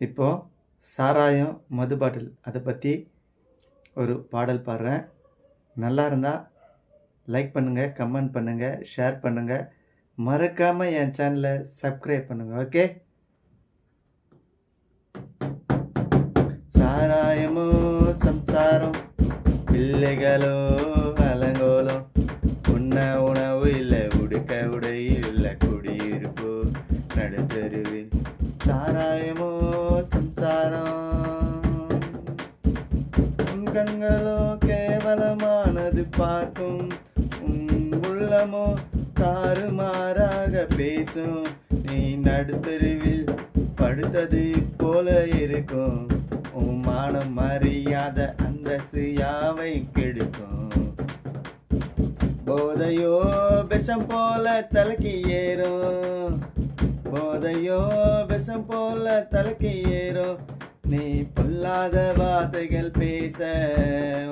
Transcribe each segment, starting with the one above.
இப்போது சாராயம் மது பாட்டில் அதை பற்றி ஒரு பாடல் பாடுறேன். நல்லா இருந்தால் லைக் பண்ணுங்கள் கமெண்ட் பண்ணுங்கள் ஷேர் பண்ணுங்கள் மறக்காமல் என் சேனலை சப்ஸ்கிரைப் பண்ணுங்கள் ஓகே சாராயமோ சம்சாரம் பிள்ளைகளோ அலங்கோலம் உண்ண உணவு இல்லை உடுக்க உடை இல்லை குடி சாராயமோ சம்சாரம். உன் கண்களோ கேவலமானது பார்க்கும். உன் உள்ளமோ தாறுமாறாக பேசும். நீ நடுத்தருவில் படுத்தது போல இருக்கும். உன் மானம் மரியாத அந்தஸ்து யாவை கெடுக்கும்? போதையோ விஷம் போல தலைக்கு ஏறும். போல தலைக்கு ஏறும் நீ பொல்லாத வார்த்தைகள் பேச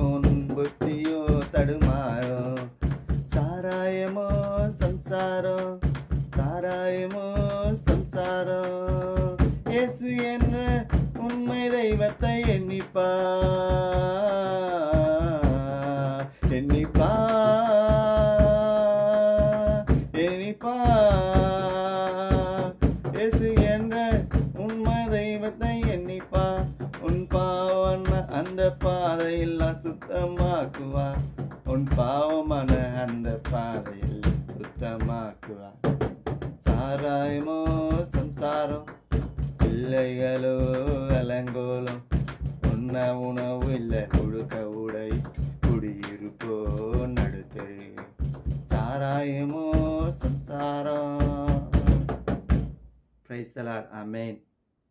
உன் புத்தியோ தடுமாறும் சாராயமோ சம்சாரம் சாராயமோ சம்சாரம் இயேசு என்ற உண்மை தெய்வத்தை எண்ணிப்பா உண்மை தெய்வத்தை எண்ணிப்பா உன் பாவம் அந்த பாதையெல்லாம் நான் சுத்தமாக்குவா உன் பாவமான அந்த பாதையில் சுத்தமாக்குவா சாராயமோ சம்சாரம் பிள்ளைகளோ அலங்கோலம் உண்ண உணவு இல்லை ஒழுக்க உடை குடியிருப்போ நடுத்தரு சாராயமோ சம்சாரம். பிரைசலார் அமேன்